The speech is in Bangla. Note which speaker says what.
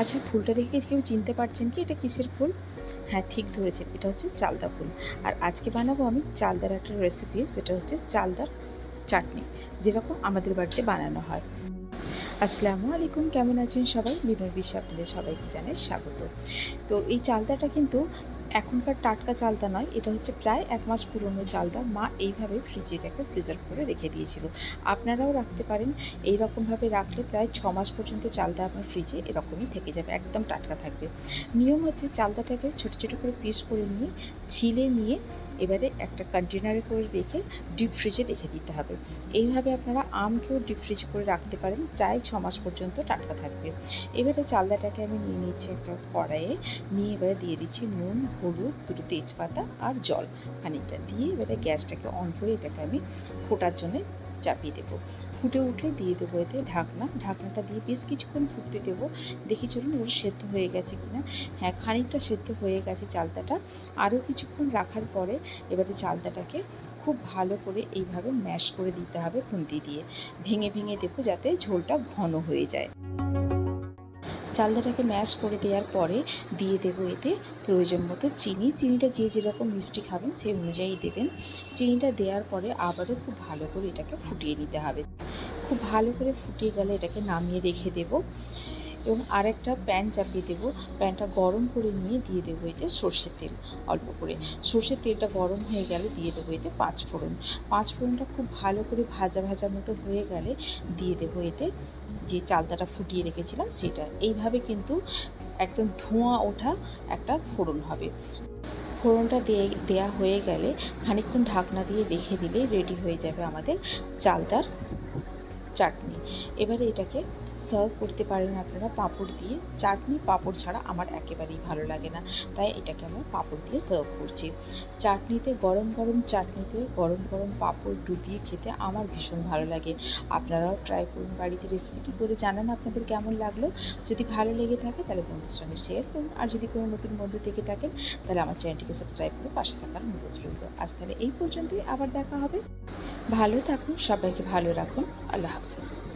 Speaker 1: আচ্ছা ফুলটা দেখে কেউ চিনতে পারছেন কি? এটা কিসের ফুল? হ্যাঁ ঠিক ধরেছেন। এটা হচ্ছে চালদা ফুল। আর আজকে বানাবো আমি চালদার একটা রেসিপি সেটা হচ্ছে চালদার চাটনি, যেরকম আমাদের বাড়িতে বানানো হয়। আসসালামু আলাইকুম, কেমন আছেন সবাই? বিনয় বিশ্ব আপনাদের সবাইকে জানাই স্বাগত। তো এই চালদাটা কিন্তু এখনকার টাটকা চালতা নয়, এটা হচ্ছে প্রায় এক মাস পুরনো চালতা মা এইভাবে ফ্রিজে এটাকে প্রিজার্ভ করে রেখে দিয়েছিল। আপনারাও রাখতে পারেন। এই রকমভাবে রাখলে প্রায় ছ মাস পর্যন্ত চালতা আপনার ফ্রিজে এরকমই থেকে যাবে, একদম টাটকা থাকবে। নিয়ম হচ্ছে চালতাটাকে ছোটো ছোটো করে পিস করে নিয়ে, ছিলে নিয়ে এবারে একটা কন্টেনারে করে রেখে ডিপ ফ্রিজে রেখে দিতে হবে। এইভাবে আপনারা আমকেও ডিপ ফ্রিজ করে রাখতে পারেন, প্রায় ছ মাস পর্যন্ত টাটকা থাকবে। এবারে চালদাটাকে আমি নিয়ে নিচ্ছি একটা কড়াইয়ে, নিয়ে এবারে দিয়ে দিচ্ছি নুন, হলুদ, দুটো তেজপাতা আর জল। খানিকটা দিয়ে এবারে গ্যাসটাকে অন করে এটাকে আমি ফোটার জন্য চাপিয়ে দেব। ফুটে উঠে দিয়ে দেবো এতে ঢাকনা। ঢাকনাটা দিয়ে বেশ কিছুক্ষণ ফুটতে দেবো। দেখি চলুন ওর সেদ্ধ হয়ে গেছে কিনা। হ্যাঁ খানিকটা সেদ্ধ হয়ে গেছে চালতাটা। আরও কিছুক্ষণ রাখার পরে এবারে চালতাটাকে খুব ভালো করে এইভাবে ম্যাশ করে দিতে হবে খুন্তি দিয়ে। ভেঙে ভেঙে দেবো যাতে ঝোলটা ঘন হয়ে যায়। চালদাটাকে ম্যাশ করে দেওয়ার পরে দিয়ে দেবো এতে প্রয়োজন মতো চিনি। চিনিটা যে যেরকম মিষ্টি খাবেন সেই অনুযায়ী দেবেন। চিনিটা দেওয়ার পরে আবারও খুব ভালো করে এটাকে ফুটিয়ে নিতে হবে। খুব ভালো করে ফুটিয়ে গেলে এটাকে নামিয়ে রেখে দেবো এবং আরেকটা প্যান চাপিয়ে দেবো। প্যানটা গরম করে নিয়ে দিয়ে দেবো এতে সর্ষের তেল অল্প করে। সর্ষের তেলটা গরম হয়ে গেলে দিয়ে দেবো এতে পাঁচ পাঁচ ফোড়নটা খুব ভালো করে ভাজা ভাজা মতো হয়ে গেলে দিয়ে দেবো এতে যে চালতাটা ফুটিয়ে রেখেছিলাম সেটা। এইভাবে কিন্তু একদম ধোঁয়া ওঠা একটা ফোড়ন হবে। ফোড়নটা দিয়ে দেওয়া হয়ে গেলে খানিক্ষণ ঢাকনা দিয়ে রেখে দিলে রেডি হয়ে যাবে আমাদের চালতার চাটনি। এবারে এটাকে সার্ভ করতে পারেন আপনারা পাঁপড় দিয়ে। চাটনি পাঁপড় ছাড়া আমার একেবারেই ভালো লাগে না। তাই এটাকে আমরা পাঁপড় দিয়ে সার্ভ করছি। চাটনিতে গরম গরম চাটনিতে গরম গরম পাঁপড় ডুবিয়ে খেতে আমার ভীষণ ভালো লাগে। আপনারাও ট্রাই করুন। বাড়িতে রেসিপিটি করে জানান আপনাদের কেমন লাগল। যদি ভালো লেগে থাকে তাহলে বন্ধুদের সঙ্গে শেয়ার করুন। আর যদি কোনো নতুন বন্ধু থেকে থাকেন তাহলে আমার চ্যানেলটিকে সাবস্ক্রাইব করে পাশে থাকার অনুরোধ রইল। আজ তাহলে এই পর্যন্তই। আবার দেখা হবে। ভালো থাকুন, সবাইকে ভালো রাখুন। আল্লাহ হাফিজ।